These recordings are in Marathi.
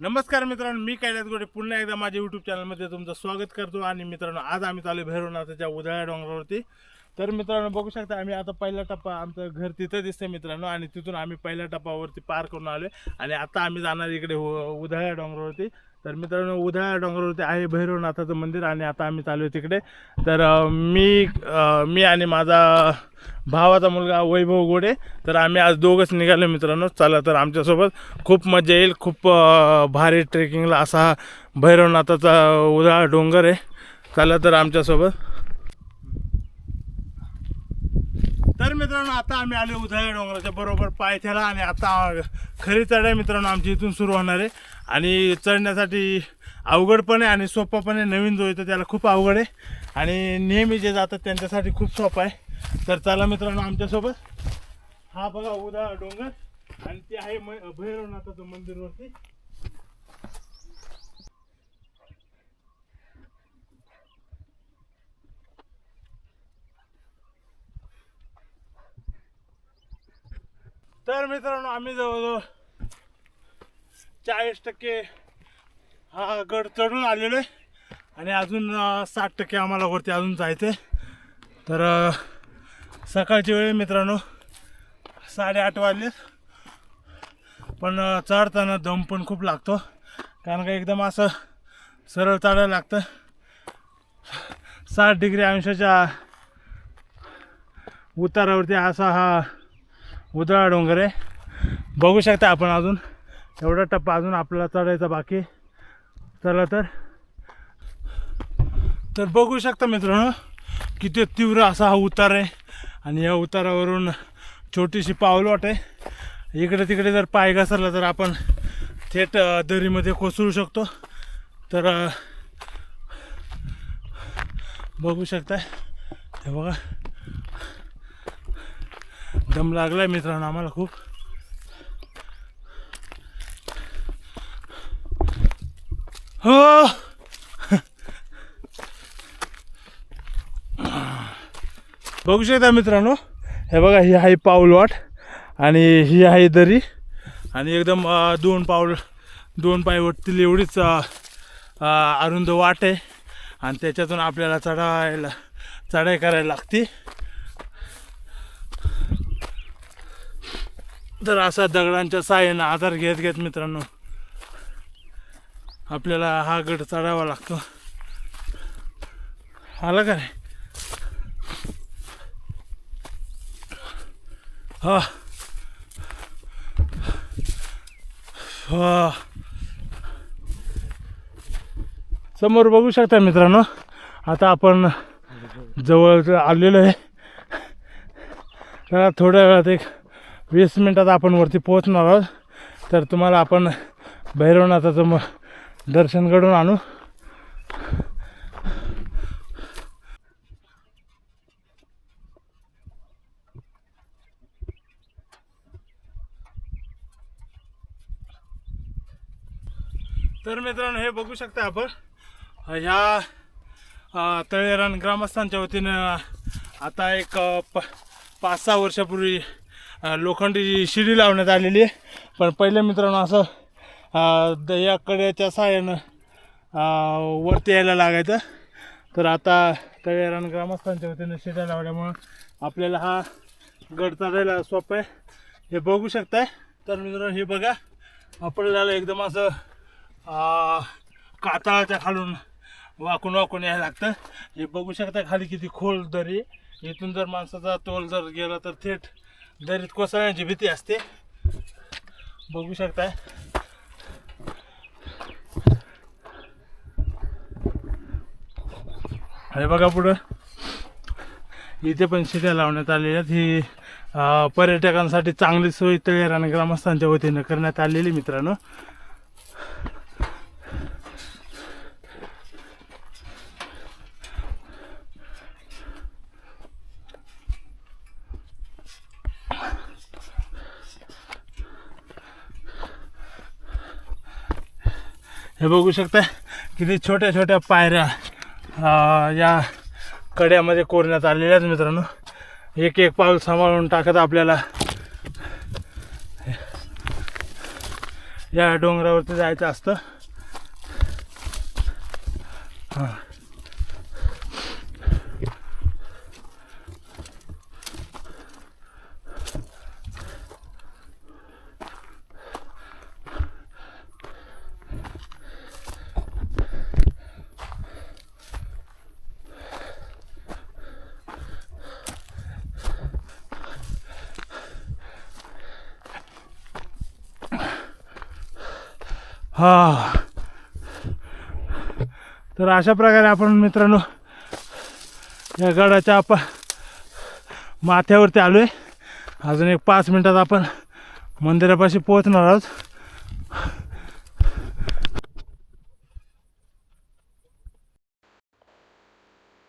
नमस्कार मित्रांनो मी कैलास गोडे. पुन्हा एकदा माझ्या यूट्यूब चॅनलमध्ये तुमचं स्वागत करतो. आणि मित्रांनो आज आम्ही चालू भैरवनाथाच्या उदळ्या डोंगरावरती. तर मित्रांनो बघू शकता आम्ही आता पहिला टप्पा आमचं घर तिथं दिसतंय मित्रांनो आणि तिथून आम्ही पहिल्या टप्पावरती पार करून आलो आणि आता आम्ही जाणार इकडे हो, उधाळ्या डोंगरावरती. तर मित्रांनो उधाळ्या डोंगरावरती आहे भैरवनाथाचं मंदिर आणि आता आम्ही चालू आहे तिकडे. तर मी मी आणि माझा भावाचा मुलगा वैभव गोडे तर आम्ही आज दोघंच निघालो मित्रांनो. चला तर आमच्यासोबत खूप मजा येईल. खूप भारी ट्रेकिंगला असा भैरवनाथाचा उधाळा डोंगर आहे. चला तर आमच्यासोबत तर मित्रांनो आता आम्ही आलो उधाळ्या डोंगराच्या बरोबर पायथ्याला आणि आता खरी चढाई मित्रांनो आमची इथून सुरू होणार आहे. आणि चढण्यासाठी अवघड पण आहे आणि सोपं पण आहे. नवीन जो येतो त्याला खूप अवघड आहे. आणि नेहमी जे जातात त्यांच्यासाठी खूप सोपं आहे. तर चला मित्रांनो आमच्यासोबत. हा बघा उदा डोंगर. आणि ते आहे म- भैरवनाथाचं मंदिरवरती तर मित्रांनो आम्ही जवळजवळ चाळीस टक्के हा गड चढून आलेलो आहे. आणि अजून साठ टक्के आम्हाला वरती अजून जायचं आहे तर सकाळची वेळ मित्रांनो साडेआठ वाजले. पण चढताना दम पण खूप लागतो. कारण का एकदम असं सरळ चढायला लागतं. साठ डिग्री अंशाच्या उतारावरती असा हा उदळा डोंगर आहे बघू शकता आपण अजून. एवढा टप्पा अजून आपल्याला चढायचा बाकी. चला तर. तर बघू शकता मित्रांनो किती तीव्र असा हा उतार आहे. आणि या उतारावरून छोटीशी पावलवाट आहे इकडे तिकडे जर पाय घसरला तर आपण थेट दरीमध्ये कोसळू शकतो. तर बघू शकता हे बघा. दम लागलाय मित्रांनो आम्हाला खूप. हो! बघू शकता मित्रांनो हे बघा ही आहे पाऊल वाट आणि ही आहे दरी. आणि एकदम दोन पाऊल दोन पायवटतील एवढीच अरुंद वाट आहे. आणि त्याच्यातून आपल्याला चढायला चढाई करायला लागते. तर असा दगडांच्या साह्यानं आधार घेत घेत मित्रांनो आपल्याला हा गड चढावा लागतो. आला का नाही? हा. हा. समोर बघू शकता मित्रांनो आता आपण जवळ आलेलो आहे. तर थोड्या वेळात एक वीस मिनटात आपण वरती पोहोचणार आहोत. तर तुम्हाला आपण भैरवनाथाचं म दर्शन घडून आणू. तर मित्रांनो हे बघू शकता आपण. ह्या तळेरान ग्रामस्थांच्या वतीनं आता एक प पाच सहा वर्षापूर्वी लोखंडी शिडी लावण्यात आलेली आहे. पण पहिले मित्रांनो असं द- या कड्याच्या साहाय्यानं वरती यायला लागायचं. तर आता तळेरान ग्रामस्थांच्या वतीनं शिड्या लावल्यामुळं आपल्याला हा गड चढायला सोपं आहे. हे बघू शकताय. तर मित्रांनो हे बघा. आपल्याला एकदम असं कातळाच्या खालून वाकून वाकून यायला लागतं. हे बघू शकता खाली किती खोल दरी इथून जर माणसाचा तोल जर गेला तर थेट दरीत कोसळण्याची भीती असते. बघू शकताय. हे बघा पुढं. इथे पण शिट्या लावण्यात आलेल्या आहेत. ही पर्यटकांसाठी चांगली सोय तयार आणि ग्रामस्थांच्या वतीनं करण्यात आलेली मित्रांनो. हे बघू शकता किती छोट्या छोट्या पायऱ्या या कड्यामध्ये कोरण्यात आलेल्या आहेत मित्रांनो. एक एक पाऊल सांभाळून टाकत आपल्याला या डोंगरावरती जायचं असतं. हां. हा. तर अशा प्रकारे आपण मित्रांनो या गडाच्या आपण माथ्यावरती आलो आहे अजून एक पाच मिनटात आपण मंदिरापाशी पोहोचणार आहोत.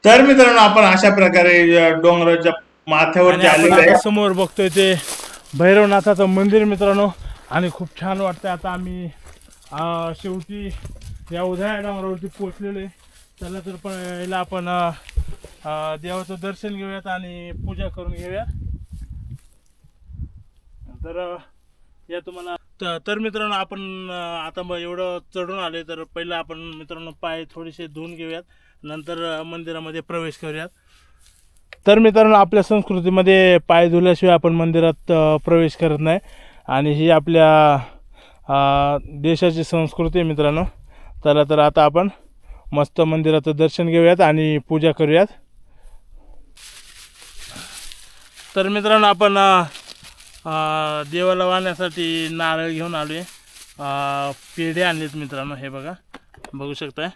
तर मित्रांनो आपण अशा प्रकारे या डोंगराच्या माथ्यावरती आलेलो आहे. समोर बघतोय ते भैरवनाथाचं मंदिर मित्रांनो. आणि खूप छान वाटतंय. आता आम्ही शेवटी या उद्या डोंगरावरती पोचलेले. चला तर पहिला आपण देवाचं दर्शन घेऊयात आणि पूजा करून घेऊया तर या तुम्हाला तर मित्रांनो आपण आता मग एवढं चढून आले तर पहिलं आपण मित्रांनो पाय थोडेसे धुवून घेऊयात. नंतर मंदिरामध्ये प्रवेश करूयात. तर मित्रांनो आपल्या संस्कृतीमध्ये पाय धुल्याशिवाय आपण मंदिरात प्रवेश करत नाही. आणि ही आपल्या देशाची संस्कृती आहे मित्रांनो. चला तर आता आपण मस्त मंदिराचं दर्शन घेऊयात आणि पूजा करूयात. तर मित्रांनो आपण देवाला वाहण्यासाठी नारळ घेऊन आलो आहे पेढे आणलेत मित्रांनो हे बघा. बघू शकताय.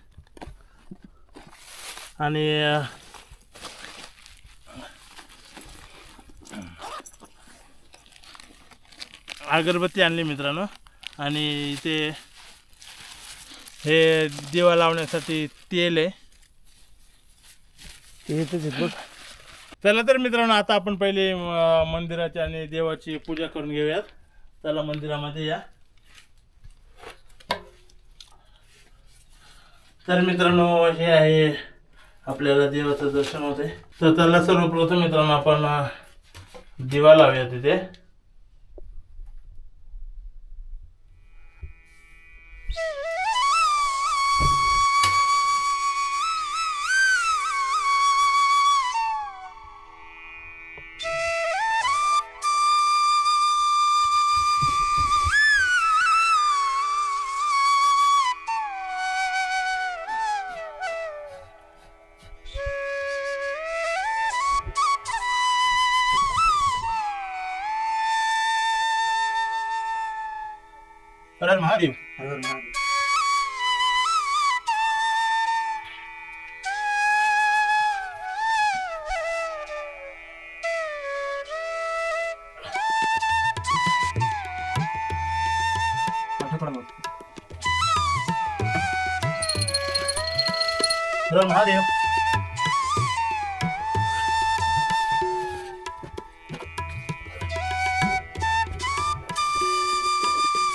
आणि अगरबत्ती आणली मित्रांनो. आणि इथे हे दिवा लावण्यासाठी तेल आहे. ते आहे बघ. चला तर मित्रांनो आता आपण पहिले अं, मंदिराची आणि देवाची पूजा करून घेऊयात. चला मंदिरामध्ये या. तर मित्रांनो हे आहे आपल्याला देवाचं दर्शन होते तर त्याला सर्वप्रथम मित्रांनो आपण अं, दिवा लावूया तिथे हर हर महादेव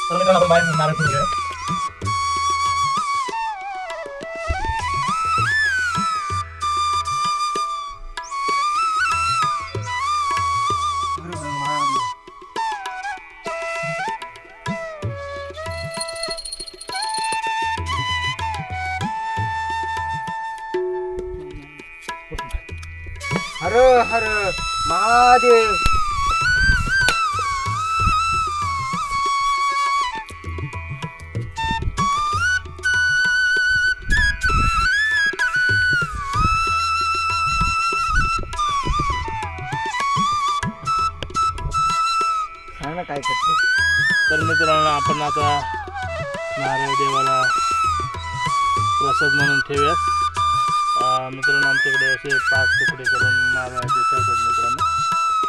तर मित्रांनो आपण बाहेर काय करते? तर मित्रांनो आपण आता नारळ देवाला प्रसाद म्हणून ठेवूयात. मित्रांनो आमच्याकडे असे पाच तुकडे करून नारळाचे ठेवतात मित्रांनो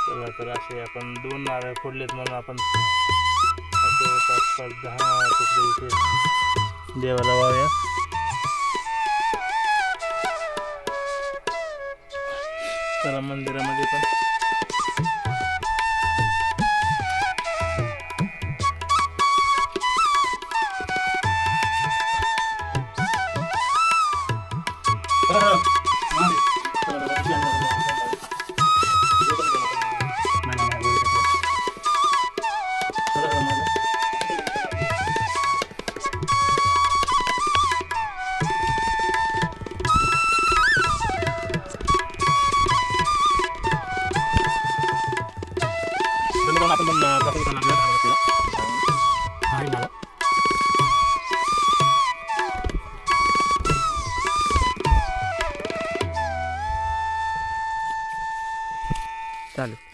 चला तर असे आपण दोन नारळ फोडलेत म्हणून आपण असे पाच पाच दहा तुकडे इथे देवाला वाहूयात. चला मंदिरामध्ये पण.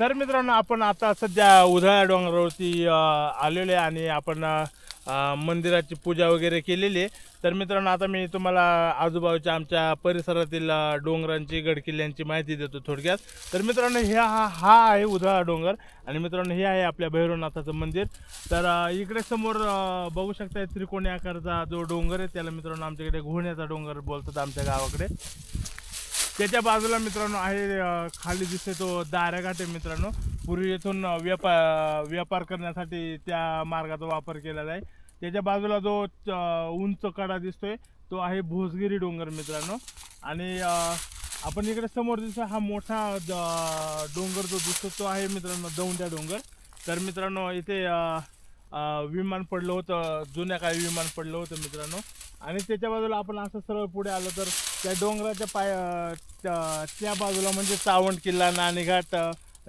तर मित्रांनो आपण आता सध्या उधाळ्या डोंगरावरती आलेलो आहे आणि आपण मंदिराची पूजा वगैरे केलेली आहे. तर मित्रांनो आता मी तुम्हाला आजूबाजूच्या आमच्या परिसरातील डोंगरांची गडकिल्ल्यांची माहिती देतो थोडक्यात. तर मित्रांनो हे हा हा आहे उधाळा डोंगर आणि मित्रांनो हे आहे आपल्या भैरवनाथाचं मंदिर. तर इकडे समोर बघू शकता त्रिकोणी आकाराचा जो डोंगर आहे त्याला मित्रांनो आमच्याकडे घोण्याचा डोंगर बोलतात आमच्या गावाकडे. त्याच्या बाजूला मित्रांनो आहे अं, खाली दिसते तो दाराघाट आहे मित्रांनो. पूर्वी येथून व्यापार व्यापार करण्यासाठी त्या मार्गाचा वापर केलेला आहे. त्याच्या बाजूला जो अं, उंच कडा दिसतोय तो आहे भोसगिरी डोंगर मित्रांनो. आणि अं, आपण इकडे समोर दिसतो हा मोठा द- डोंगर जो दिसतो तो आहे मित्रांनो दौंड्या डोंगर. तर मित्रांनो इथे अं, अं, विमान पडलं होतं जुन्या काळी विमान पडलं होतं मित्रांनो. आणि त्याच्या बाजूला आपण असं सरळ पुढे आलो तर त्या डोंगराच्या पाय त्या बाजूला म्हणजे सावंत किल्ला नाणेघाट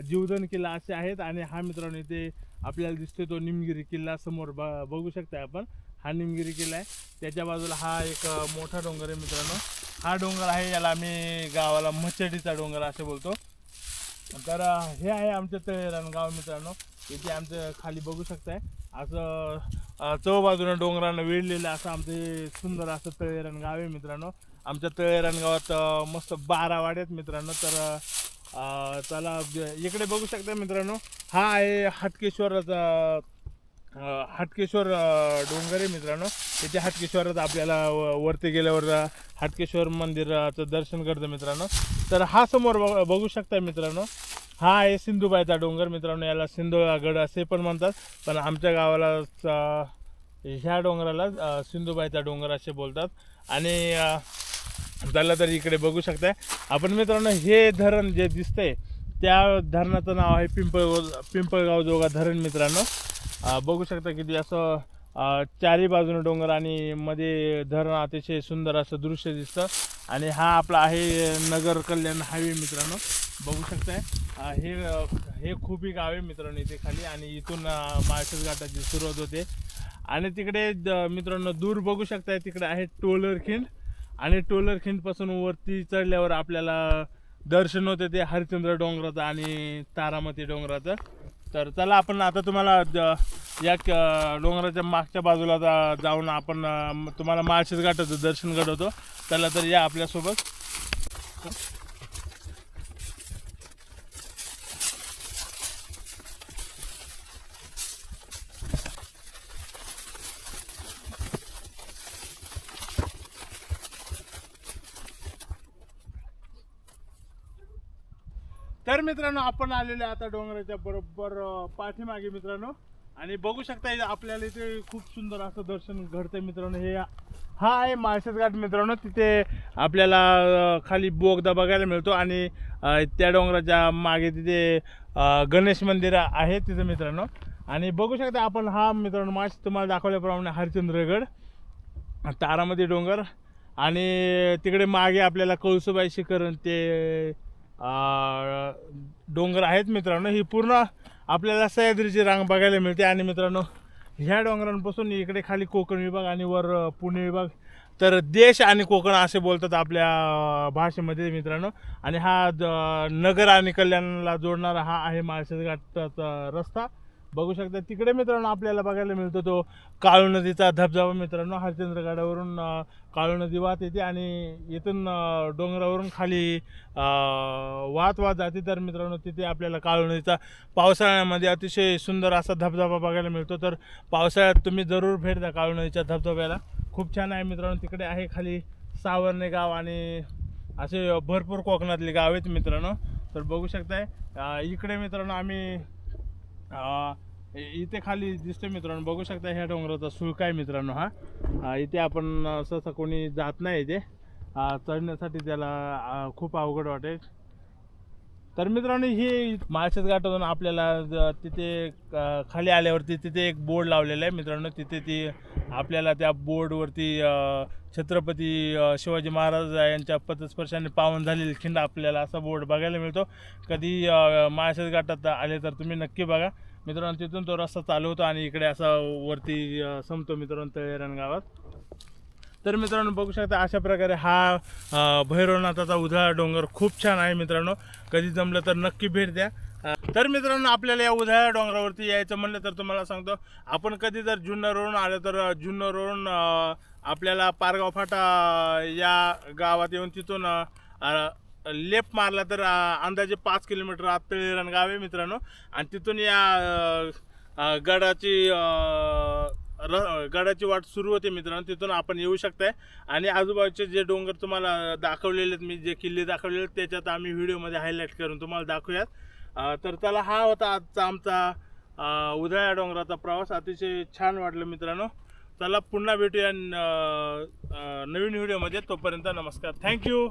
जीवधन किल्ला असे आहेत. आणि हा मित्रांनो इथे आपल्याला दिसतोय तो निमगिरी किल्ला समोर ब- बघू शकताय आपण. हा निमगिरी किल्ला आहे. त्याच्या बाजूला हा एक मोठा डोंगर आहे मित्रांनो. हा डोंगर आहे याला आम्ही गावाला मचडीचा डोंगर असे बोलतो. तर हे आहे आमचं तळेरणगाव गाव मित्रांनो. इथे आमचं खाली बघू शकताय. असं चौबाजूनं डोंगरानं वेढलेलं असं आमचं हे सुंदर असं तळेरण गाव आहे मित्रांनो. आमच्या तळेरण गावात मस्त बारा वाड्यात मित्रांनो. तर अं, चला इकडे बघू शकता मित्रांनो. हा आहे हटकेश्वराचा अं, हाटकेश्वर डोंगर आहे मित्रांनो. इथे हाटकेश्वरात आपल्याला व- वरती गेल्यावर अं, हाटकेश्वर मंदिराचं दर्शन करतं मित्रांनो. तर हा समोर बघ- बघू शकता मित्रांनो. हा आहे सिंधुबाईचा डोंगर मित्रांनो याला सिंधुळागड असे पण म्हणतात. पण आमच्या गावाला ह्या डोंगराला सिंधुबाईचा डोंगर असे बोलतात. आणि त्याला तर इकडे बघू शकताय. आपण मित्रांनो हे धरण जे दिसतंय त्या धरणाचं नाव आहे पिंपळ पिंपळगाव जोगा धरण मित्रांनो. बघू शकता किती असं चारी बाजूने डोंगर आणि मध्ये धरण अतिशय सुंदर असं दृश्य दिसतं. आणि हा आपला आहे नगर कल्याण हायवे मित्रांनो. बघू शकताय. हे हे खूप गाव आहे मित्रांनो इथे खाली आणि इथून माळशेज घाटाची सुरुवात होते. आणि तिकडे द- मित्रांनो दूर बघू शकताय तिकडे आहे टोलर खिंड. आणि टोलर खिंडपासून वरती चढल्यावर आपल्याला दर्शन होते ते हरिचंद्र डोंगराचं आणि तारामती डोंगराचं. तर चला आपण आता तुम्हाला द- या क- डोंगराच्या मागच्या बाजूला जा- जाऊन आपण तुम्हाला माळशेज घाटाचं दर्शन घडवतो. चला तर या आपल्यासोबत. मित्रांनो आपण आलेलो आता डोंगराच्या बरोबर पाठीमागे मित्रांनो. आणि बघू शकता इथे आपल्याला इथे खूप सुंदर असं दर्शन घडतंय मित्रांनो. हे हा आहे माळशेज घाट मित्रांनो. तिथे आपल्याला खाली बोगदा बघायला मिळतो आणि त्या डोंगराच्या मागे तिथे गणेश मंदिर आहे तिथे मित्रांनो. आणि बघू शकता आपण हा मित्रांनो माश तुम्हाला दाखवल्याप्रमाणे हरिचंद्रगड तारामती डोंगर आणि तिकडे मागे आपल्याला कळसुबाई शिखर ते डोंगर आहेत मित्रांनो. ही पूर्ण आपल्याला सह्याद्रीची रांग बघायला मिळते. आणि मित्रांनो ह्या डोंगरांपासून इकडे खाली कोकण विभाग आणि वर पुणे विभाग. तर देश आणि कोकण असे बोलतात आपल्या भाषेमध्ये मित्रांनो. आणि हा ज- नगर आणि कल्याणला जोडणारा हा आहे माळशेज घाटाचा रस्ता. बघू शकता तिकडे मित्रांनो आपल्याला बघायला मिळतो तो काळू नदीचा धबधबा मित्रांनो हरिश्चंद्रगडावरून काळू नदी वाहत येते आणि इथून डोंगरावरून खाली वाहत वाहत जाते. तर मित्रांनो तिथे आपल्याला काळू नदीचा पावसाळ्यामध्ये अतिशय सुंदर असा धबधबा बघायला मिळतो. तर पावसाळ्यात तुम्ही जरूर भेट द्या काळू नदीच्या धबधब्याला. खूप छान आहे मित्रांनो तिकडे आहे खाली सावरणे गाव आणि असे भरपूर कोकणातले गाव आहेत मित्रांनो. तर बघू शकताय इकडे मित्रांनो आम्ही अं, इथे खाली दिसतोय मित्रांनो. बघू शकता ह्या डोंगराचा सुळका आहे मित्रांनो हा? अं, इथे आपण सहसा कोणी जात नाही इथे. अं, चढण्यासाठी त्याला अं, खूप अवघड वाटेल. तर मित्रांनो ही माळशेज घाटातून आपल्याला तिथे खाली आल्यावरती तिथे एक बोर्ड लावलेला आहे मित्रांनो. तिथे ती आपल्याला त्या बोर्डवरती छत्रपती शिवाजी महाराज यांच्या पथस्पर्शाने पावन झालेली खिंड आपल्याला असा बोर्ड बघायला मिळतो. कधी माळशेज घाटात आले तर तुम्ही नक्की बघा. मित्रांनो तिथून तो रस्ता चालू होतो आणि इकडे असा वरती संपतो मित्रांनो तळेरण गावात. तर मित्रांनो बघू शकता अशा प्रकारे हा भैरवनाथाचा उधाळा डोंगर खूप छान आहे मित्रांनो. कधी जमलं तर नक्की भेट द्या. तर मित्रांनो आपल्याला या उधाळ्या डोंगरावरती यायचं म्हणलं तर तुम्हाला सांगतो आपण कधी जर जुन्नरवरून आलं तर अ, जुन्नरवरून आपल्याला पारगाव फाटा या गावात येऊन तिथून लेप मारला तर अंदाजे पाच किलोमीटर आत तळेरण गाव आहे मित्रांनो. आणि तिथून या गडाची र गडाची वाट सुरू होते मित्रांनो तिथून आपण येऊ शकताय. आणि आजूबाजूचे जे डोंगर तुम्हाला दाखवलेले आहेत मी जे किल्ले दाखवलेले आहेत त्याच्यात आम्ही व्हिडिओमध्ये हायलाईट करून तुम्हाला दाखवूयात. तर त्याला हा होता आजचा आमचा उधळ्या डोंगराचा प्रवास. अतिशय छान वाटलं मित्रांनो. चला पुन्हा भेटूया न- नवीन व्हिडिओमध्ये. तोपर्यंत नमस्कार. थँक्यू